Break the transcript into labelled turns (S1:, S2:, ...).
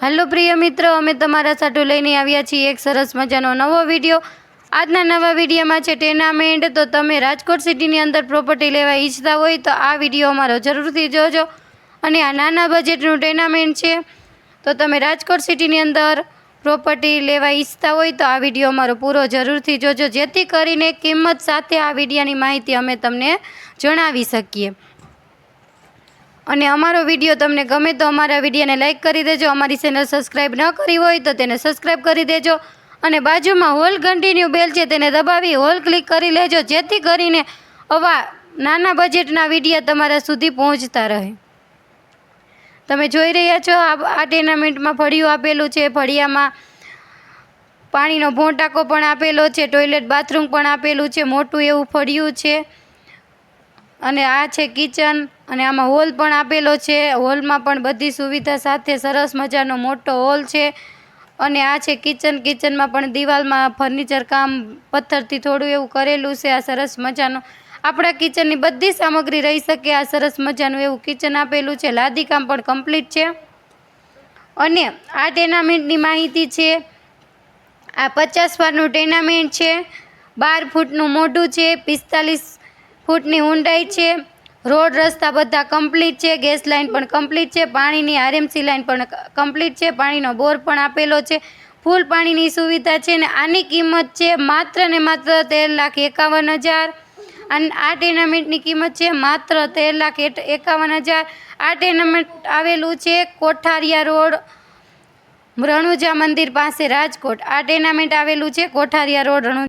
S1: હાલો પ્રિય મિત્રો, અમે તમારા સાથે લઈને આવ્યા છીએ એક સરસ મજાનો નવો વીડિયો. આજના નવા વિડીયોમાં છે ટેનામેન્ટ. તો તમે રાજકોટ સિટીની અંદર પ્રોપર્ટી લેવા ઈચ્છતા હોય તો આ વીડિયો અમારો જરૂરથી જોજો. અને આ નાના બજેટનું ટેનામેન્ટ છે. તો તમે રાજકોટ સિટીની અંદર પ્રોપર્ટી લેવા ઈચ્છતા હોય તો આ વીડિયો અમારો પૂરો જરૂરથી જોજો. જેથી કરીને કિંમત સાથે આ વિડીયાની માહિતી અમે તમને જણાવી શકીએ. અને અમારો વીડિયો તમને ગમે તો અમારા વિડીયોને લાઇક કરી દેજો. અમારી ચેનલ સબસ્ક્રાઈબ ન કરી હોય તો તેને સબસ્ક્રાઈબ કરી દેજો. અને બાજુમાં હોલ કન્ટિન્યુ બેલ છે તેને દબાવી હોલ ક્લિક કરી લેજો, જેથી કરીને આવા નાના બજેટના વિડીયા તમારા સુધી પહોંચતા રહે. તમે જોઈ રહ્યા છો, આ ટેનામેન્ટમાં ફળિયું આપેલું છે. ફળિયામાં પાણીનો ભોંટાકો પણ આપેલો છે ટોયલેટ બાથરૂમ પણ આપેલું છે. મોટું એવું ફળિયું છે. અને આ છે કિચન અને આમાં હોલ પણ આપેલો છે. હોલમાં પણ બધી સુવિધા સાથે સરસ મજાનો મોટો હોલ છે. અને આ છે કિચન. કિચનમાં પણ દિવાલમાં ફર્નિચર કામ પથ્થરથી થોડું એવું કરેલું છે. આ સરસ મજાનું આપણા કિચનની બધી સામગ્રી રહી શકે. આ સરસ મજાનું એવું કિચન આપેલું છે. લાદી કામ પણ કમ્પ્લીટ છે. અને આ ટેનામેન્ટની માહિતી છે. આ પચાસ વારનું ટેનામેન્ટ છે. બાર ફૂટનું મોઢું છે. પિસ્તાલીસ ફૂટની ઊંડાઈ છે, રોડ રસ્તા બધા કમ્પ્લીટ છે ગેસ લાઇન પણ કમ્પ્લીટ છે, પાણીની આરએમસી લાઇન પણ કમ્પ્લીટ છે, પાણીનો બોર પણ આપેલો છે, ફૂલ પાણીની સુવિધા છે ને આની કિંમત છે માત્ર ને માત્ર તેર લાખ એકાવન હજાર. અને આ ટેનામેન્ટની કિંમત છે માત્ર તેર લાખ એકાવન હજાર. આ ટેનામેન્ટ આવેલું છે કોઠારિયા રોડ, રણુજા મંદિર પાસે રાજકોટ. આ ટેનામેન્ટ આવેલું છે કોઠારિયા રોડ રણુ